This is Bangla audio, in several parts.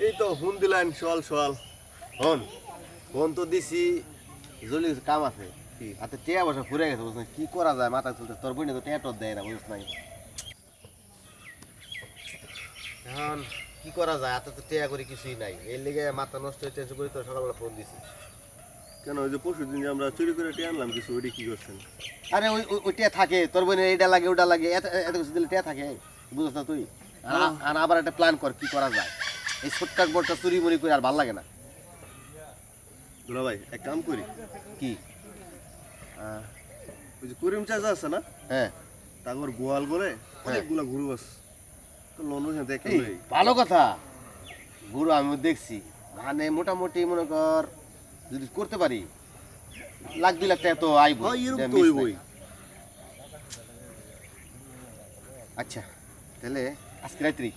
এই তো ফোন দিলেন সল সল হন ফোন তো দিছি জলি কাম আছে। কি? হাতে টিয়া বসা ফুরে গেছে বুঝছ কি করা যায় মাথা চলতে তোর বইনে তো টেটর দেয় না বুঝছ নাই? এখন কি করা যায়? হাতে তো টিয়া করে কিছুই নাই। এর লিগে মাথা নষ্ট হইতে করি তো সকালবেলা ফোন দিছি। কেন ওই যে পরশু দিন আমরা চুরি করে টিয়া আনলাম কিছু ওইটা কি করছেন? আরে ওই ওই- ওই টিয়া থাকে তোর বইনে এটা লাগে ওটা লাগে এত এত কিছু দিলে টিয়া থাকে? বুঝছ না তুই? আর- আবার একটা প্ল্যান কর কি করা যায়। এই ছোট্টাক বড়টা চুরি মুড়ি করে আর ভালো লাগে না। দুলা ভাই এক কাম করি। কি? ওই যে করিম চাচা আছে না? হ্যাঁ। তারপর গোয়াল করে অনেকগুলা গরু আছে। তো দেখে ভালো কথা। গুরু আমি দেখছি। মানে মোটামুটি মনে কর যদি করতে পারি লাখ দুই লাখ টাকা তো আইব। হ্যাঁ আচ্ছা তাহলে আজকে রাত্রি।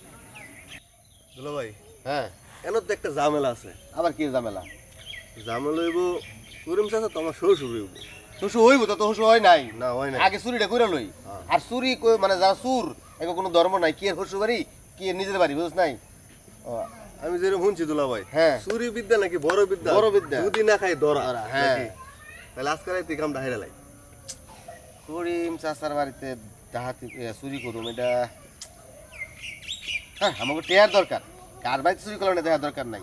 দুলা ভাই হ্যাঁ। এন তো একটা ঝামেলা আছে। আবার কি ঝামেলা? ঝামেলা হইব করিম চাচা তো আমার শ্বশুর হইব। শ্বশুর হইব তো তো শ্বশুর হয় নাই। না হয় না আগে চুরিটা করে লই। হ্যাঁ। আর চুরি মানে যারা চুর এগো কোনো ধর্ম নাই কি শ্বশুর বাড়ি কি নিজের বাড়ি বুঝছ নাই? আমি যেরকম শুনছি দুলা ভাই হ্যাঁ। চুরি বিদ্যা নাকি বড় বিদ্যা? বড় বিদ্যা। যদি না খাই ধরা হ্যাঁ। তাহলে আজকে রাতে কামটা হাইরা লাই। করিম চাচার বাড়িতে ডাহাতি চুরি করুম এটা হ্যাঁ আমাকে টেয়ার দরকার। কার বাড়িতে চুরি করলে দেওয়ার দরকার নাই।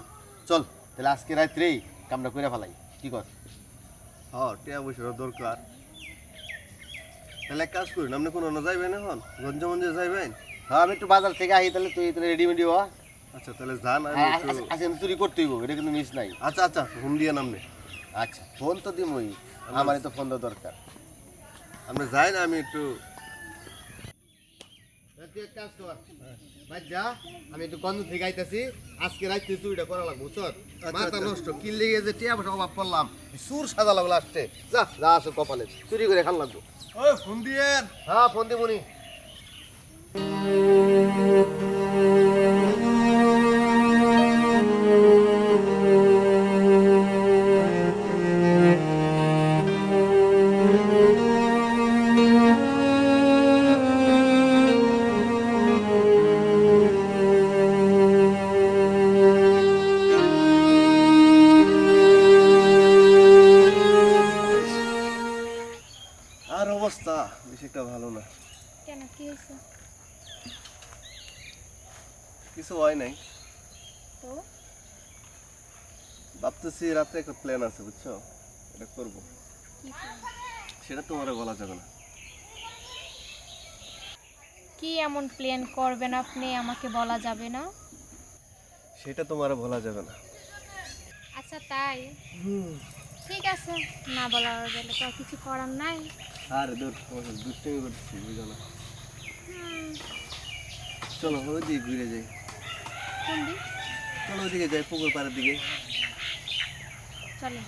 চল তাহলে আজকে রাত্রেই কামটা করে ফেলাই। কি কর? হ্যাঁ টিয়া পয়সার দরকার। তাহলে এক কাজ করুন আপনি কোনো যাইবেন এখন? গঞ্জ মঞ্জে যাইবেন? হ্যাঁ আমি একটু বাজার থেকে আহি তাহলে তুই তাহলে রেডি মেডি হওয়া আচ্ছা তাহলে যান আমি হ্যাঁ, আজকে কিন্তু চুরি করতেই হইব এটা কিন্তু মিস নাই। আচ্ছা আচ্ছা ফোন দিয়ে নামনে আচ্ছা ফোন তো দিমই আমার তো ফোন দরকার। আপনি যাই না আমি একটু কাজ কর। ভাই যা আমি একটু গন্ধ থেকে আইতাছি। আজকে রাত্রে চুরিটা করা লাগবো চল। মাথা নষ্ট কি লেগে যে টিয়া পয়সা অভাব পড়লাম সুর সাজা লাগল লাস্টে। যা যা কপালে চুরি করে খান লাগবো। ও ফোন দিয়ে হ্যাঁ ফোন দিবনি বেশি একটা ভালো না। কেন? কি হয়েছে? কিছু হয় নাই। তো? ভাবতেছি রাতে একটা প্ল্যান আছে বুঝছ? এটা করব? সেটা তোমার বলা যাবে না। কি এমন প্ল্যান করবেন আপনি? আমাকে বলা যাবে না? সেটা তোমার বলা যাবে না। আচ্ছা তাই? ঠিক আছে। না বলা গেলে তো কিছু করার নাই। আর দূর দুষ্টামি করতেছি বুঝো না? চলো ওদিকে ঘুরে যাই। চলো ওদিকে যাই পুকুর পাড়ের দিকে। চলে।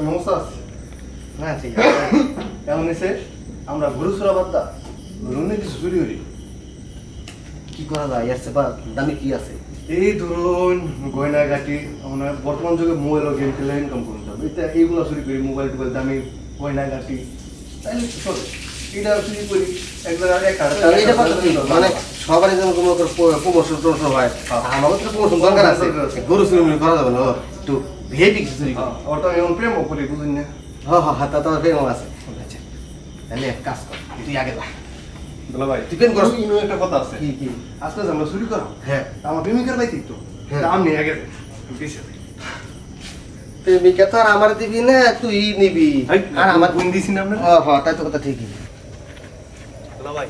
আমরা তো আছে হ্যাঁ ঠিক আছে এমন হয়েছে আমরা গরু চুরা বাদ দা গরু কিছু চুরি করি কি করা যায় এর চেয়ে বা দামি কি আছে এই ধরুন গয়না গাটি আমরা বর্তমান যুগে মোবাইল গেম খেলে ইনকাম করুন যাবে এটা এইগুলো চুরি করি মোবাইল টোবাইল দামি গয়না গাটি তাইলে তো চলে এটা চুরি করি এক ঠিক, মানে সবারই কোনো প্রমোশন টমোশন হয় আমাদের তো প্রমোশন দরকার আছে গরু চুরি করা যাবে না একটু ভিআইপি তো আমি এমন প্রেমও করি বুঝুন না হ্যাঁ হ্যাঁ হাতে তো আছে। আচ্ছা তাহলে এক কাজ কর তুই আগে যা বলা ভাই পেন করস ইনো একটা কথা আছে। কি কি? আজকে আমরা চুরি করা হ্যাঁ আমার প্রেমিকার বাইতে তো হ্যাঁ। নেই আগে প্রেমিকা তো আর আমার দিবি না তুই নিবি। আর আমার গুণ দিছি না হ্যাঁ হ্যাঁ তাই তো কথা ঠিকই। ভাই।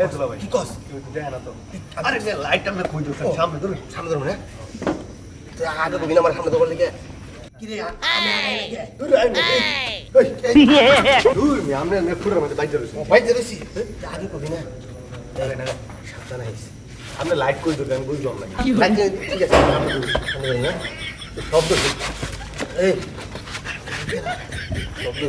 এ দুলা ভাই। কি কস? দেখে না তো। আরে লাইট আমরা খুঁজে সামনে ধরুন সামনে ধরুন হ্যাঁ। আগে না? আমার সামনে ধুর মি আমরা কবি লাইট করে দেবেন বুঝলাম না। ঠিক আছে। শব্দ এই শব্দ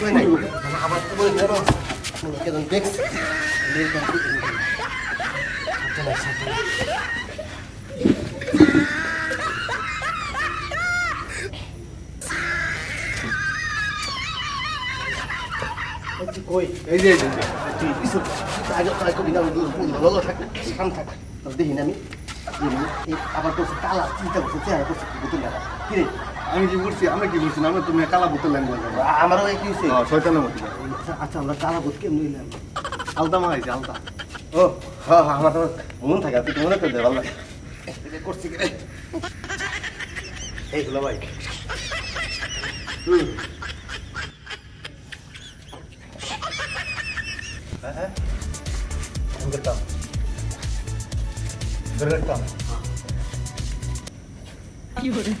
হয় নাই? নাই আমার তো বলে ধরো কেন দেখছি। দেখি না আমি। আবার তোর কালা চিন্তা করছে চেহারা করছে বোতল লাগা। কি রে? আমি কি করছি আমরা কি করছি না? আমরা তুমি কালা বোতল লাইন বলতে আমারও এই কি হয়েছে শয়তানের মতো। আচ্ছা, আমরা কালা বোত কেমন নিলাম আলতা মারাইছে আলতা ও হ্যাঁ হ্যাঁ আমার তো মন থাকে তুই মনে করে দে ভালো করছি কি? এই হলো ভাই। হুম হ্যাঁ। হ্যাঁ করতাম ধরে রাখতাম। এই যে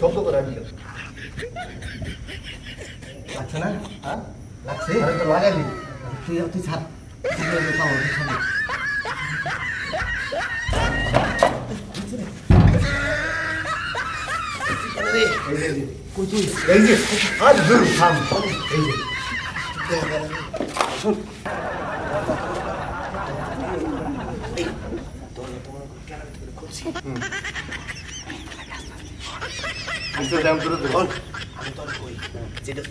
শব্দ করে আমি লাগছে না? হ্যাঁ? লাগছে? আরে তো লাগালি তুই তুই ছাড়। খুলছি। আচ্ছা দাম করে দেবো বল, আমি তোর কই যেটা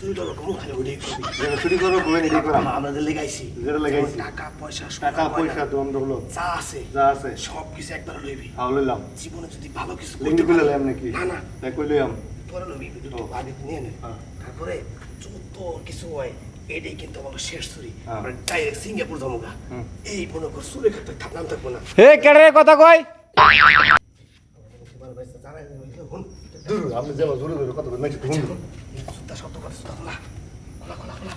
খালি ওটাই করবি যেটা চুরি করব ঘুমে নিয়ে করা আমরা লেগাইছি যেটা লাগাইছি। টাকা পয়সা টাকা পয়সা দম দৌলো যা আছে যা আছে। সব কিছু একবার লইবি। তাও লইলাম। জীবনে যদি ভালো কিছু লিঙ্গি করতে খুলে নাকি? না না। তাই কই লইলাম পরে লইবি আগে নিয়ে নে। হ্যাঁ। তারপরে যত কিছু হয় এটাই কিন্তু আমার শেষ ছুরি হ্যাঁ। আমরা ডাইরেক্ট সিঙ্গাপুর যাব এই মনে কর খাতে থাকলাম থাকব না। হে কেডে কথা কয় ভাই জানাই দূর আপনি যাব দূরে দূরে কত নাকি ঘুম সুদ্ধা শব্দ করে সুদ্ধা খোলা খোলা খোলা খোলা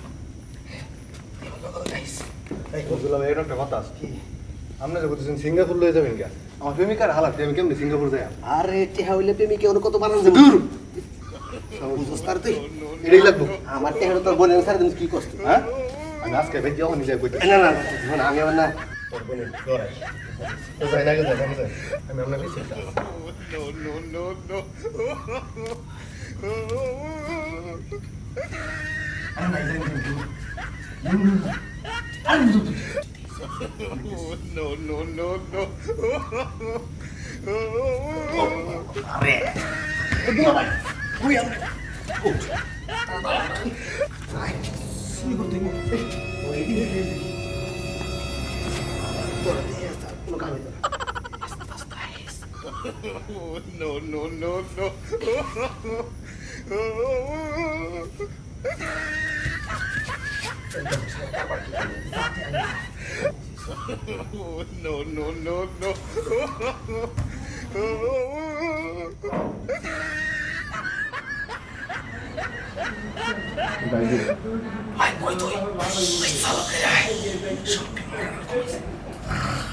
এই বলছিলাম এর একটা কথা আছে আপনি যে বলতেছেন সিঙ্গাপুর লয়ে যাবেন কে আমার প্রেমিকার হালাত আমি কেমনি সিঙ্গাপুর যাই আরে টেহা হইলে প্রেমিকে ওর কত বানান যাবে দূর বুঝছ তার তুই এটাই লাগবো আমার টেহাটা তোর বোনের সারা দিন কি করছিস হ্যাঁ আমি আজকে ভাই যাও নিজে কইতে না না না, আমি আবার না তোর বোনের লড়াই তো যাই না গে যাই না গে যাই। আমি আপনার কাছে আরে নাই জানি কিন্তু আরে দুলা ভাই কই আমরা শুরু করতে ওই আয় কই তুই এই সালাকে আয় সব দুলা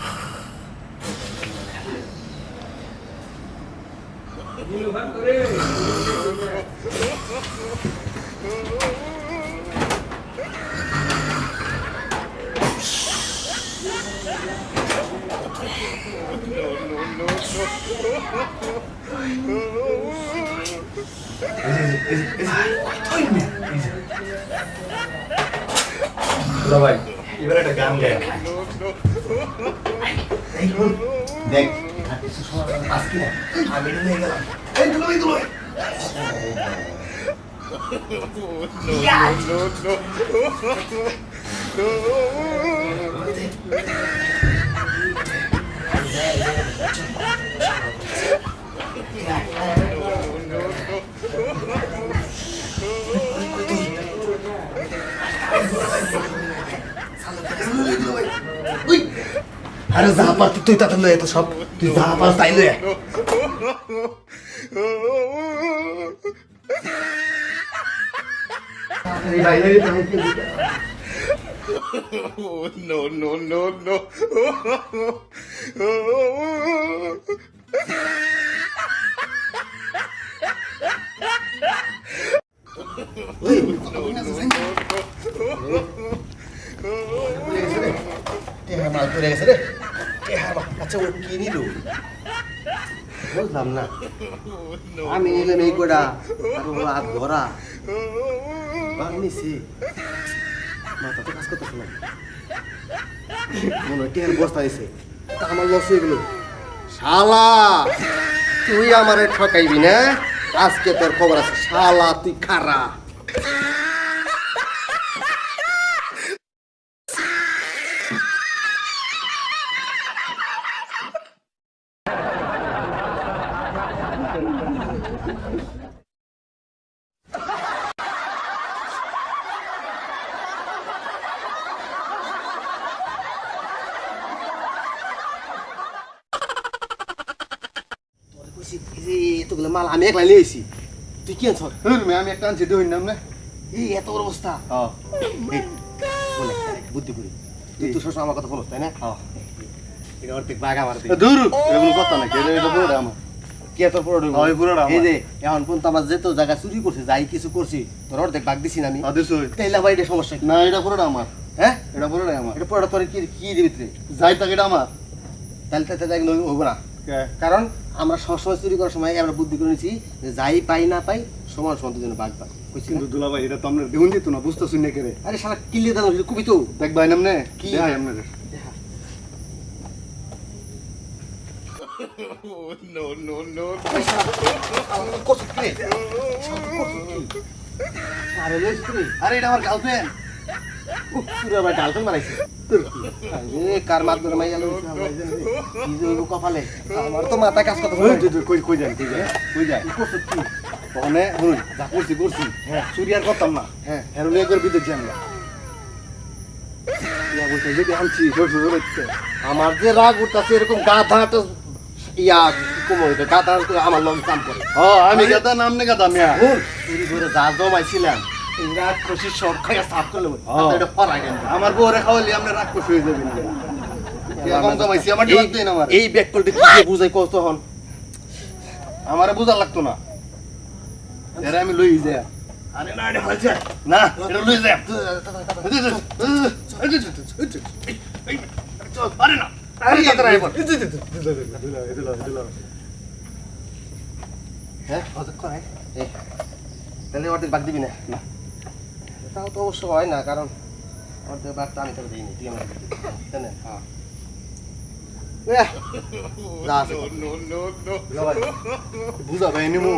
ভাই এবার একটা গান গায় এই শুন, দেখ বাকি না আরে যা পার তুই তাতে লয়ে তো সব। তুই যা পার তাই লয়ে এই ভাই এই ভাই টেহা মাল পড়ে গেছে রে টেহা মাল আচ্ছা ও কি নিল বুঝলাম না আমি নিলাম এই কোটা হাত ধরা বান মাথা তো কাজ করতেছে না মনে হয় টেহার বস্তা দিছে তা আমার লস হয়ে গেল শালা তুই আমারে ঠকাইবি না আজকে তোর খবর আছে শালা তুই খারা তোরে কইছি এই যে এতগুলো মাল আমি একলা নিয়ে আইছি তুই কি আনছ হ্যাঁ আমি একটা আনছি নাম না এই এত অবস্থা হ্যাঁ বুদ্ধি করি তুই তো সবসময় আমার কথা বলো তাই না হ্যাঁ এটা অর্ধেক বাঘ আমার দূর এটা কথা নাকি এটা এটা পুরোটা আমার কি এত বড় ওই পুরোটা এই যে এখন পর্যন্ত আমার যেত জায়গা চুরি করছে যাই কিছু করছি তোর অর্ধেক বাঘ দিছি না আমি তাইলে এটা সমস্যা কি না এটা পুরোটা আমার হ্যাঁ এটা পুরোটাই আমার এটা পুরোটা তোর কি কি দিবি তুই যাই থাকে এটা আমার তাহলে তাতে যাই হব না কারণ আমরা সবসময় চুরি করার সময় আমরা বুদ্ধি করে নিয়েছি যে যাই পাই না পাই সমান সমান দুজনে বাঘ পাই কিন্তু দুলা ভাই এটা তো আমরা দেখুন যেত না বুঝতে শুনে কে আরে সারা কিল্লি দানো কুবি তো। দেখ ভাই নামনে কি? কি? আপনাদের করছিস কি? রে? আরে? আরে এটা আমার গার্লফ্রেন্ড উহ, পুরো আবার গালফ্রেন্ড বানাইছে। আরে কার মাত ধরে মাইয়া লইছে? আমরা এই জানি রে। কি যে হইবো কপালে। আমার তো মাথা কাজ কই কই কই কই কি যা করছি করছি। হ্যাঁ। চুরি আর করতাম না। হ্যাঁ। হেরো করে বিদেশ যাই আমরা। ইয়া বলতে যদি আনছি সব সব হচ্ছে আমার যে রাগ উঠতেছে এরকম গাধা একটা ইয়া কম গাধা আমার লং কাম করে। আমি গাদা নাম নে মিয়া। করে যা জমাইছিলাম রাগ খুশি সব খাইয়া সাফ করলে হ্যাঁ। এটা ফরা গেল আমার বউরে খাওয়ালি আমরা রাগ হয়ে যাবেন এই কি বুঝাই হন বুঝা লাগতো না এরা আমি লই যাই আরে না এটা না এটা লই যাই আরে না হ্যাঁ করে তাহলে বাদ দিবি না না তাও তো অবশ্য হয় না কারণ আমাদের তো আমি তোকে দিইনি তুই আমার হ্যাঁ বুঝা ভাই নিমু।